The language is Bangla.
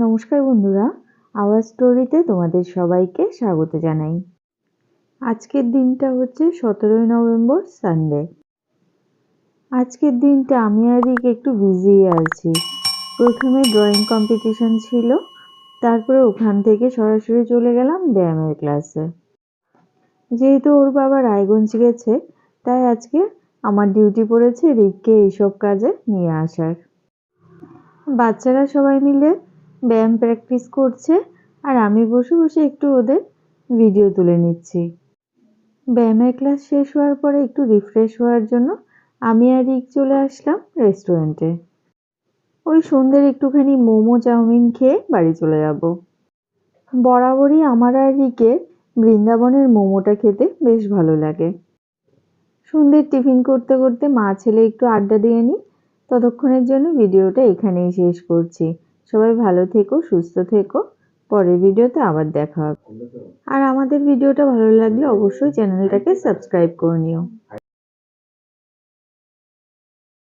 নমস্কার বন্ধুরা, আওয়াজ স্টোরিতে তোমাদের সবাইকে স্বাগত জানাই। আজকের দিনটা হচ্ছে সতেরোই নভেম্বর সানডে। আজকের দিনটা আমি আর রিক একটু বিজি আছি। প্রথমে ড্রয়িং কম্পিটিশন ছিল, তারপরে ওখান থেকে সরাসরি চলে গেলাম ব্যায়ামের ক্লাসে যেহেতু ওর বাবা রায়গঞ্জ গেছে, তাই আজকে আমার ডিউটি পড়েছে রিককে এইসব কাজে নিয়ে আসার। বাচ্চারা সবাই মিলে ব্যায়াম প্র্যাকটিস করছে আর আমি বসে বসে একটু ওদের ভিডিও তুলে নিচ্ছি। ব্যায়ামের ক্লাস শেষ হওয়ার পরে একটু রিফ্রেশ হওয়ার জন্য আমি আর রিক চলে আসলাম রেস্টুরেন্টে ওই সন্ধ্যের একটুখানি মোমো চাউমিন খেয়ে বাড়ি চলে যাব। বরাবরই আমার আর রিকের বৃন্দাবনের মোমোটা খেতে বেশ ভালো লাগে। সন্ধ্যের টিফিন করতে করতে মা ছেলে একটু আড্ডা দিয়ে নিই, ততক্ষণের জন্য ভিডিওটা এখানেই শেষ করছি। সবাই ভালো থেকো, সুস্থ থেকো। পরের ভিডিওতে আবার দেখা হবে। আর আমাদের ভিডিওটা ভালো লাগলে অবশ্যই চ্যানেলটাকে সাবস্ক্রাইব করে নিও।